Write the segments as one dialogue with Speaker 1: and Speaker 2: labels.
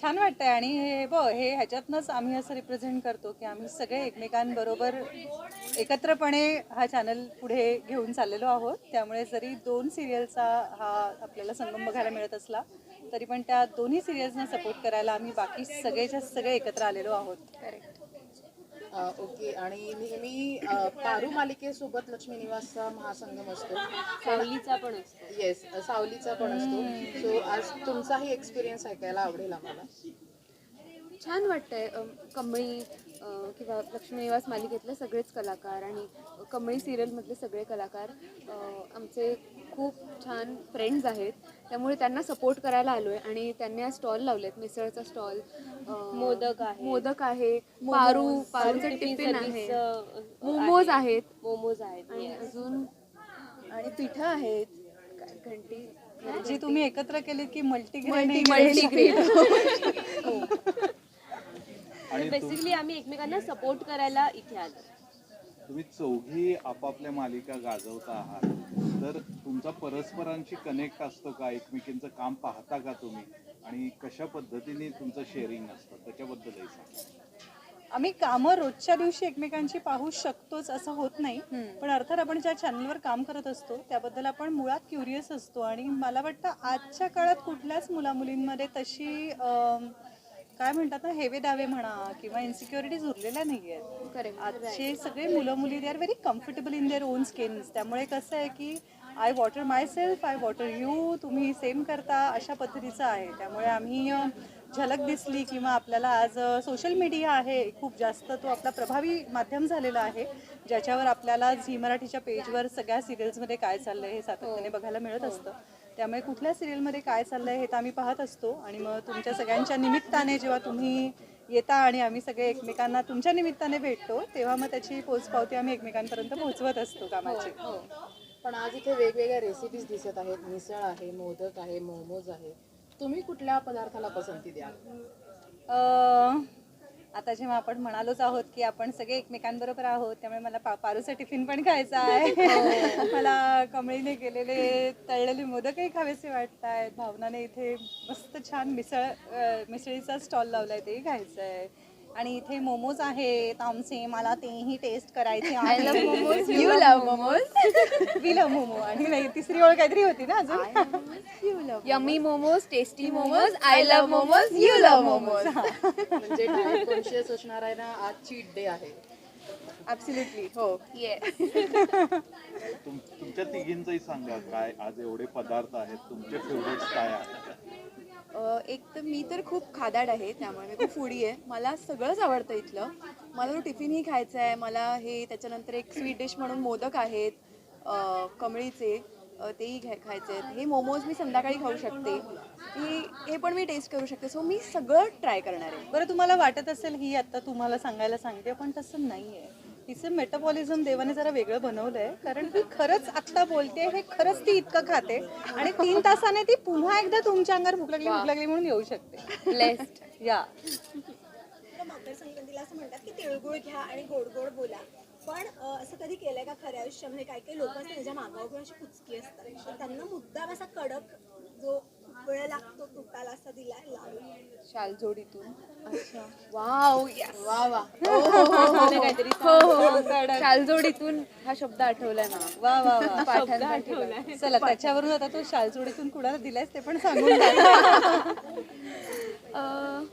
Speaker 1: छान वाटतंय आणि हे ब हे ह्याच्यातनंच आम्ही असं रिप्रेझेंट करतो की आम्ही सगळे एकमेकांबरोबर एकत्रपणे हा चॅनल पुढे घेऊन चाललेलो आहोत. त्यामुळे जरी दोन सिरियलचा हा आपल्याला संगम बघायला मिळत असला तरी पण त्या दोन्ही सिरियल्सना सपोर्ट करायला आम्ही बाकी सगळेच्या सगळे एकत्र आलेलो आहोत.
Speaker 2: Correct
Speaker 3: okay. आणि नेहमी पारू मालिकेसोबत लक्ष्मी निवासचा महासंगम असतो.
Speaker 2: सावलीचा पण असतो.
Speaker 3: येस सावलीचा पण असतो. सो आज तुमचाही एक्सपिरियन्स ऐकायला आवडेल आम्हाला.
Speaker 2: छान वाटतंय. कमळी किंवा लक्ष्मी निवास मालिकेतले सगळेच कलाकार आणि कमळी सिरियलमधले सगळे कलाकार आमचे खूप छान फ्रेंड्स आहेत. त्यामुळे त्यांना सपोर्ट करायला आलो आहे आणि त्यांनी आज स्टॉल लावलेत मिसळचा स्टॉल
Speaker 4: मोदक आहे.
Speaker 2: मोदक आहे पारू पारूचं टिफिन आहे. मोमोज आहेत.
Speaker 4: मोमोज आहेत
Speaker 2: आणि. अजून आणि पिठं आहेत. घंटी?
Speaker 1: जी तुम्ही एकत्र केली की मल्टीग्रेन
Speaker 2: मल्टीग्रेन
Speaker 5: आणि
Speaker 4: बेसिकली आम्ही एकमेकांना सपोर्ट करायला इथे आलो.
Speaker 5: तुम्ही चौघी आपापल्या मालिका गाजवता आहात. तर तुमचा परस्परांशी कनेक्ट असतो का? एकमेकींचं काम पाहता का तुम्ही? आणि कशा पद्धतीने तुमचं शेअरिंग असतं? त्याच्याबद्दलही सांगा.
Speaker 1: आम्ही कामं रोजच्या दिवशी एकमेकांची पाहू शकतोच असं होत नाही. पण अर्थात आपण ज्या चॅनलवर काम करत असतो त्याबद्दल आपण मुळात क्युरियस असतो. आणि मला वाटतं आजच्या काळात कुठल्याच मुलामुलींमध्ये तशी अम, काय म्हणतात ना हेवे दावे म्हणा किंवा इन्सिक्युरिटीज उरलेल्या नाही आहेत
Speaker 2: करेक्ट
Speaker 1: आजचे सगळे मुलं मुली they are very comfortable in their own skins त्यामुळे कसं आहे की I water myself I water you तुम्ही सेम करता अशा पद्धतीचं आहे. त्यामुळे आम्ही झलक दिसली किंवा आपल्याला आज सोशल मीडिया आहे खूप जास्त तो आपला प्रभावी माध्यम झालेला आहे ज्याच्यावर आपल्याला झी मराठीच्या पेजवर सगळ्या सिरियल्समध्ये काय चाललंय हे सातत्याने बघायला मिळत असतं. त्यामुळे कुठल्या सिरियलमध्ये काय चाललंय हे तर आम्ही पाहत असतो आणि मग तुमच्या सगळ्यांच्या निमित्ताने जेव्हा तुम्ही येता आणि आम्ही सगळे एकमेकांना तुमच्या निमित्ताने भेटतो तेव्हा मग त्याची पोचपावती आम्ही एकमेकांपर्यंत पोहोचवत असतो कामाची.
Speaker 3: पण आज इथे वेगवेगळ्या रेसिपीज दिसत आहेत. मिसळ आहे मोदक आहे मोमोज आहे. तुम्ही कुठल्या पदार्थाला पसंती द्याल?
Speaker 1: अं, आता जेव्हा आपण म्हणालोच आहोत की आपण सगळे एकमेकांबरोबर आहोत त्यामुळे मला पा पारूचा टिफिन पण खायचा आहे. मला कमळीने केलेले तळलेले मोदकही खावेसे वाटत आहेत भावनाने इथे मस्त छान मिसळ मिसळीचा स्टॉल लावलाय तेही खायचं आहे आणि इथे मोमोज आहेत आमचे मला तेही टेस्ट करायचे
Speaker 2: I love momos. You love momos.
Speaker 1: We love momo. आणि नाही तिसरी ओळ काहीतरी होती ना अजून?
Speaker 2: Yummy momos. Tasty momos. I love momos. You love momos.
Speaker 3: म्हणजे कॉन्शियस असणार आहे ना आज चीट डे आहे.
Speaker 2: ॲब्सोल्युटली हो. ये
Speaker 5: तुम तुमच्या तिघींचंही सांगा काय आज एवढे पदार्थ आहेत तुमचे फेवरेट्स काय आहेत?
Speaker 6: एक तर मी तर खूप खादाड आहे त्यामुळे मी खूप फुडी आहे. मला सगळंच आवडतं इथलं. मला तो टिफिनही खायचा आहे मला हे त्याच्यानंतर एक स्वीट डिश म्हणून मोदक आहेत कमळीचे तेही घ्या खायचे आहेत. हे मोमोज मी संध्याकाळी खाऊ शकते. हे हे पण मी टेस्ट करू शकते. सो मी सगळं ट्राय करणार आहे.
Speaker 1: बरं तुम्हाला वाटत असेल ही आत्ता तुम्हाला सांगायला सांगते पण तसं नाही आहे तिचं मेटाबॉलिझम देवाने जरा वेगळं बनवलंय. कारण ती खरंच आत्ता बोलते हे खरंच ती इतकं खाते. आणि तीन तासाने ती पुन्हा एकदा तुमच्या अंगावर भूक लागली भूक लागली म्हणून येऊ शकते.
Speaker 2: ब्लेस्ड
Speaker 1: या.
Speaker 7: मकर संक्रांतीला असं म्हणतात की तिळगुळ घ्या आणि गोड गोड बोला. पण असं कधी केलंय का खऱ्या आयुष्यामध्ये? काही काही लोक असतात त्याच्या मागावर अशी कुचकी असतात. त्यांना मुद्दाम असा कडक जो वेळ लागतो तुटाला असा दिलाय लावून
Speaker 2: शालजोडीतून. अच्छा. वाव.
Speaker 3: वा वा.
Speaker 4: काहीतरी
Speaker 2: हो हो शालजोडीतून हा शब्द आठवलाय मला.
Speaker 1: वा वा वा.
Speaker 2: पाठांसाठी
Speaker 1: चला त्याच्यावरून आता तो शालचोडीतून कुणाला दिलायस ते पण सांगून टाक.
Speaker 2: अं,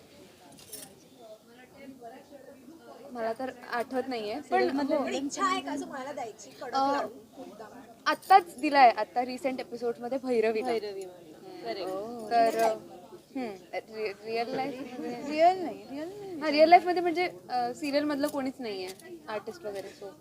Speaker 2: मला तर आठवत नाहीये. पण हो.
Speaker 7: पण इच्छा आहे का असं मला द्यायची? कडक
Speaker 2: आत्ताच दिलाय. आता रिसेंट एपिसोडमध्ये भैरवी
Speaker 4: भैरवी
Speaker 2: तर रिअल लाईफ
Speaker 6: रिअल नाही रिअल नाही
Speaker 2: हा रिअल लाईफमध्ये म्हणजे सिरियल मधलं कोणीच नाहीये आर्टिस्ट वगैरे सो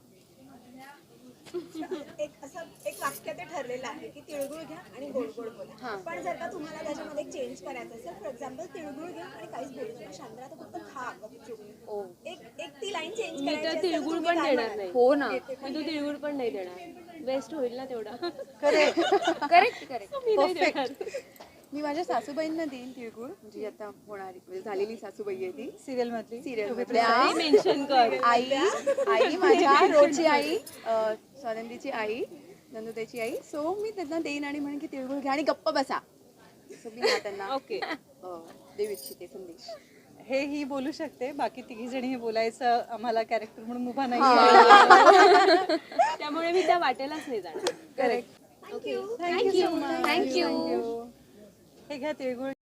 Speaker 7: एक असं एक वाक्य ते ठरलेलं आहे की तिळगुळ घ्या आणि गोड गोड बोला. पण जर का तुम्हाला त्याच्यामध्ये चेंज करायचं असेल फॉर एक्झाम्पल तिळगुळ घ्या आणि काहीच बोलू नका. शांत राहा फक्त खा गपचूप एक एक ती लाईन चेंज
Speaker 4: मी
Speaker 7: करायची
Speaker 4: तर तिळगुळ पण देणार? नाही.
Speaker 2: हो ना.
Speaker 4: मी तो तिळगुळ पण नाही देणार. वेस्ट होईल ना तेवढा.
Speaker 2: करेक्ट करेक्ट
Speaker 4: मी नाही देणार.
Speaker 6: मी माझ्या सासूबाईंना देईन तिळगुळ म्हणजे आता होणारी म्हणजे झालेली सासूबाई आहे ती.
Speaker 1: सिरियल मधली
Speaker 6: सिरियल
Speaker 4: मेन्शन कर.
Speaker 6: आई आई माझ्या रोजची आई स्वानंदीची आई नंदुताईची आई. सो मी त्यांना देईन आणि म्हणेन की तिळगुळ घ्या आणि गप्प बसा. सो मी हा त्यांना
Speaker 4: ओके
Speaker 6: देऊ इच्छिते संदेश.
Speaker 1: हे ही बोलू शकते. बाकी तिघी जणी हे बोलायचं आम्हाला कॅरेक्टर म्हणून उभा नाही.
Speaker 4: त्यामुळे मी त्या वाटेलाच नाही जाणार.
Speaker 1: Correct
Speaker 7: thank you
Speaker 1: thank you so much
Speaker 2: thank you
Speaker 1: घ्या तिळगुळ